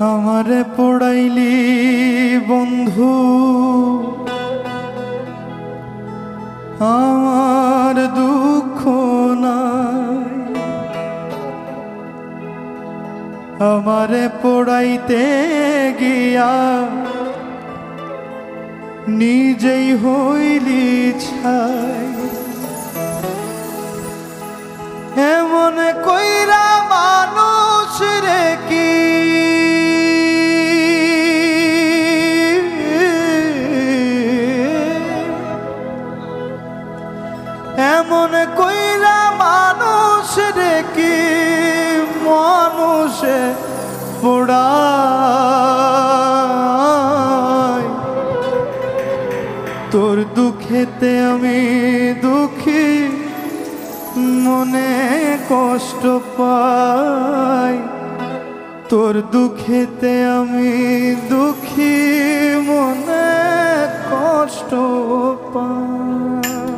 আমারে পড়াইলি বন্ধু। আমার দুঃখ নাই। আমারে পড়াইতে গিয়া নিজেই হইলি ছাই। এমন কইরা মানুষে পোড়ায় তোর দুঃখেতে আমি দুঃখী, মনে কষ্ট পাই। তোর দুঃখেতে আমি দুঃখী, মনে কষ্ট পাই।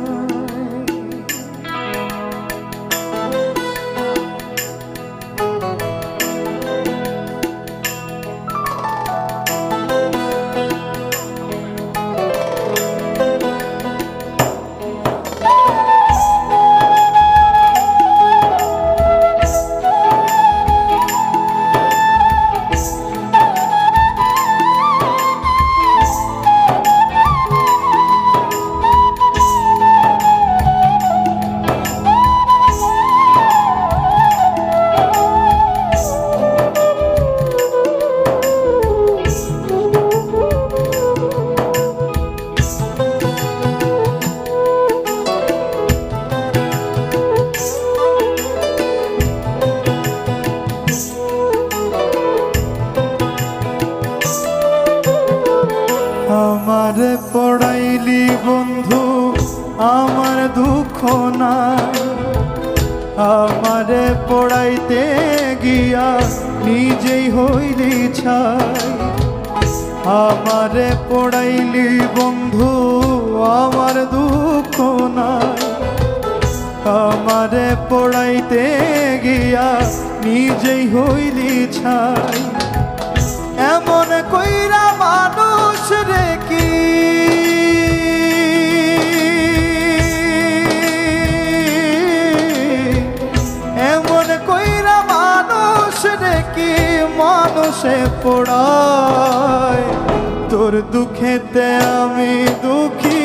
নাই আমারে পড়াইতে গিয়া নিজেই হইলি ছাই। আমারে পড়াইলি বন্ধু, আমার দুঃখ নাই। আমারে পড়াইতে গিয়া নিজেই হইলি ছাই। এমন কইরা মানুষ মানুষে পড়ায়। তোর দুঃখেতে আমি দুঃখী,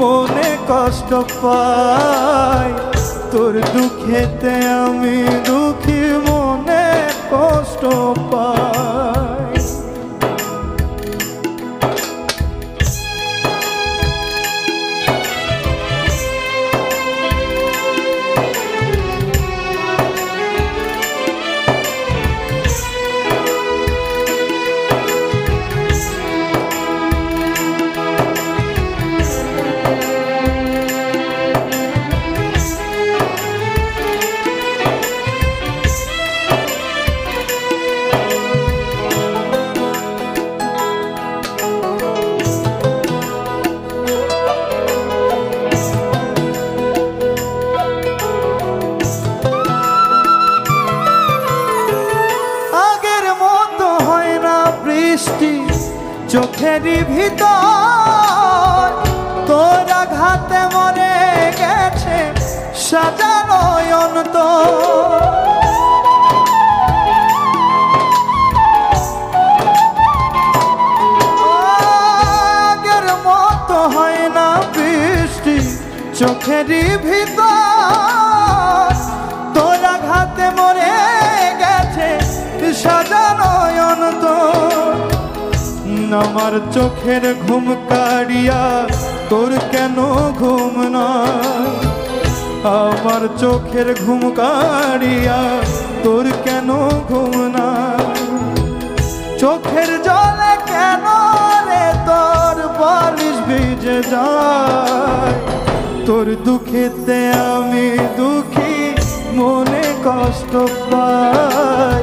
মনে কষ্ট পাই তোর দুঃখেতে আমি দুঃখী, মনে কষ্ট পাই চোখেরই ভিতর, তোরা ঘাতে মরে গেছে সাজানো অন্ত আগের মতো না বৃষ্টি চোখেরই ভিতর, তোরা ঘাতে মরে আমার চোখের ঘুম কাড়িয়া, তোর কেন ঘুম না? আমার চোখের ঘুম কাড়িয়া, তোর কেন ঘুম না? চোখের জলে কেন রে তোর বালিশ ভিজে যায়? তোর দুঃখেতে আমি দুঃখী, মনে কষ্ট পাই।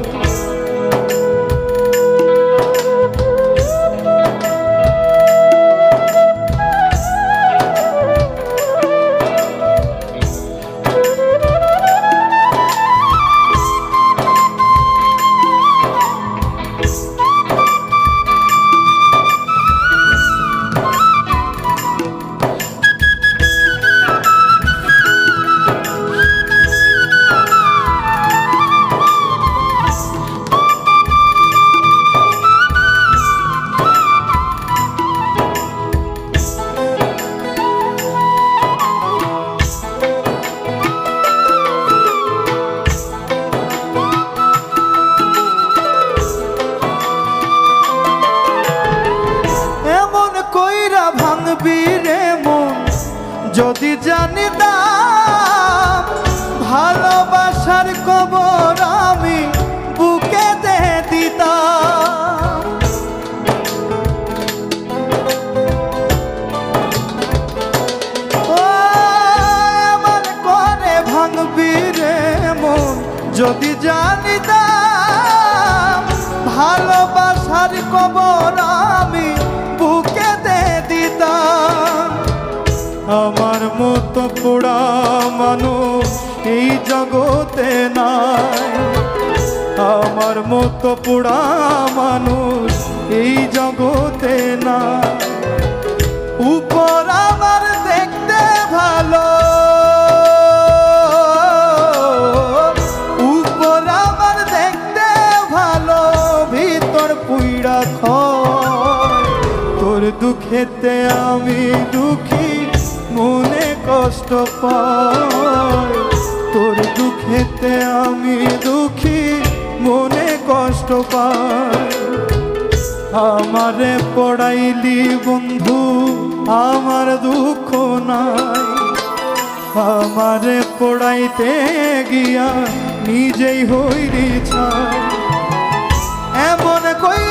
যদি জানি মতো পোড়া মানুষ এই জগতে নাই। আমার মতো পোড়া মানুষ এই জগতে না উপর আমার দেখতে ভালো। উপর আমার দেখতে ভালো। ভিতর পুইড়া খ তোর দুঃখেতে আমি দুঃখী, মনে কষ্ট পাই। তোর দুঃখেতে আমি দুঃখী, মনে কষ্ট পাই। আমারে পড়াইলি বন্ধু, আমার দুঃখ নাই। আমারে পড়াইতে গিয়া নিজেই হইলি ছাই। এমন কইরা